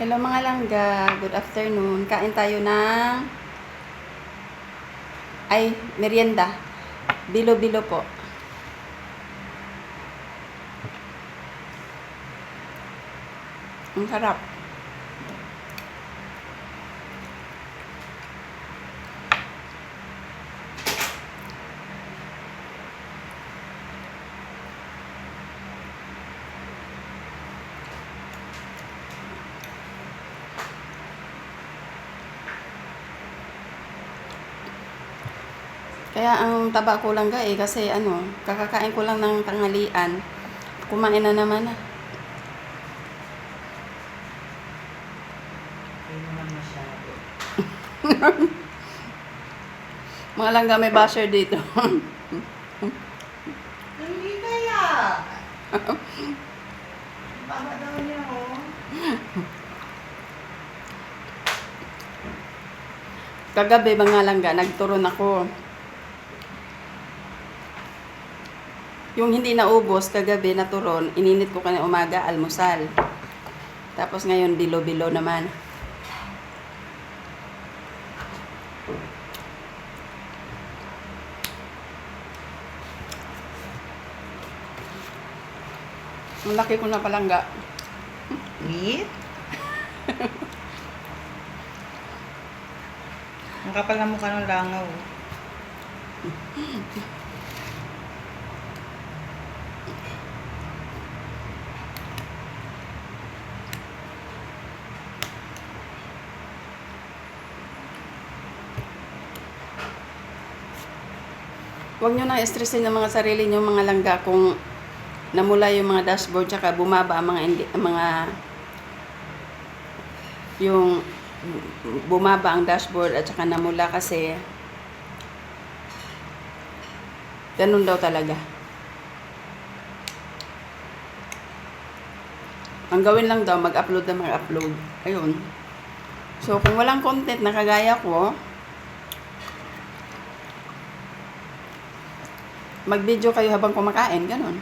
Hello mga langga, good afternoon. Kain tayo ng ay merienda. Bilo-bilo po. Ang sarap. Kaya ang taba ko lang ga eh, kasi ano, kakakain ko lang ng tanghalian. Kumain na naman ah. Mga langga may basher dito. Hindi kaya. Baba daw niya, oh. Kagabi mga langga, nagturon ako. Yung hindi naubos kagabi na turon, ininit ko kanina umaga, almusal. Tapos ngayon, bilo-bilo naman. Ang laki ko na palangga. Wait. Ang kapal na mukha ng langaw. Huwag nyo na stressin ng mga sarili nyo mga langga kung namula yung mga dashboard tsaka bumaba ang mga indi, ang mga yung bumaba ang dashboard at saka namula kasi ganun daw talaga. Ang gawin lang daw, mag-upload na mag-upload. Ayun. So, kung walang content na kagaya ko, mag-video kayo habang kumakain, ganun.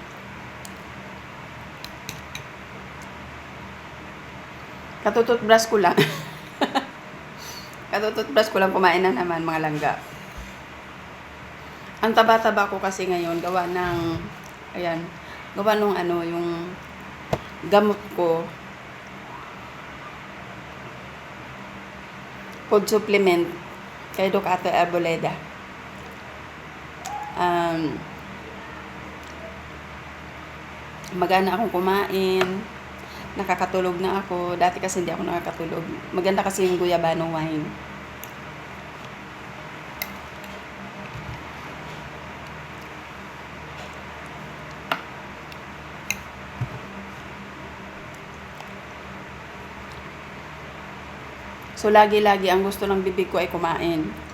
Katutot brush ko lang. Katutot brush ko lang kumain na naman mga langga. Ang taba-taba ko kasi ngayon gawa ng ayan, gawa nung ano yung gamot ko food supplement kay Ato Arboleda. Um, magana akong kumain, nakakatulog na ako. Dati kasi hindi ako nakakatulog. Maganda kasi yung guyabano wine. So, lagi-lagi ang gusto ng bibig ko ay kumain.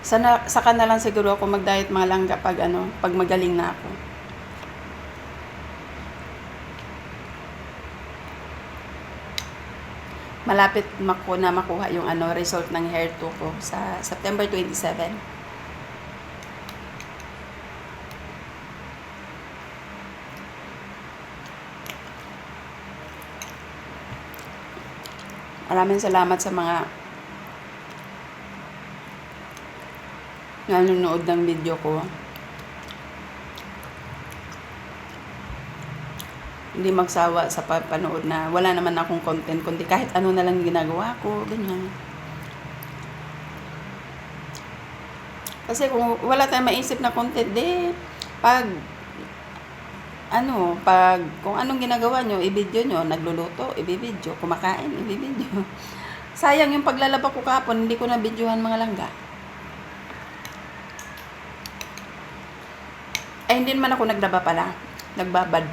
Sana, saka na lang siguro ako mag-diet mga langga pag ano, pag magaling na ako. Malapit mako na makuha yung ano result ng hair 2 ko sa September 27. Maraming salamat sa mga nanonood ng video ko. Hindi magsawa sa papanood na wala naman akong content, kundi kahit ano na lang ginagawa ko, ganyan. Kasi kung wala tayong maisip na content, di, pag, ano, pag, kung anong ginagawa nyo, i-video nyo, nagluluto, i-video, kumakain, i-video. Sayang yung paglalaba ko kahapon, hindi ko na videohan mga langga. Ay, hindi naman ako naglaba pala. Nagbabad.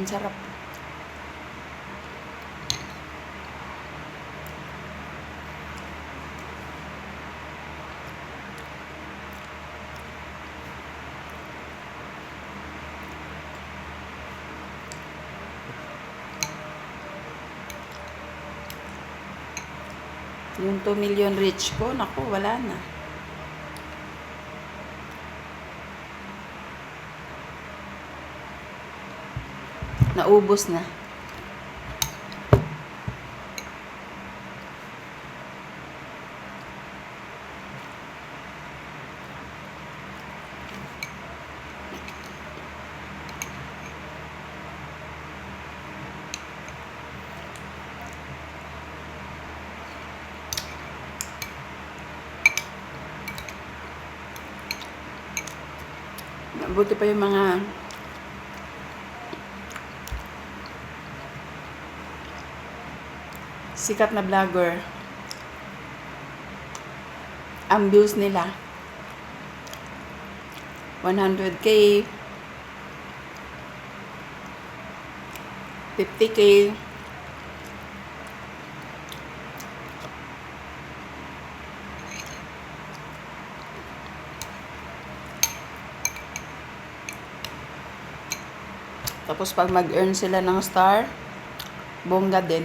Ang sarap. Yung 2 million rich ko, naku, wala na. Naubos na. Buti pa yung mga sikat na vlogger. Ang views nila 100k 50k Tapos pag mag-earn sila ng star, bongga din.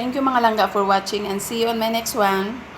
Thank you mga langga for watching and see you on my next one.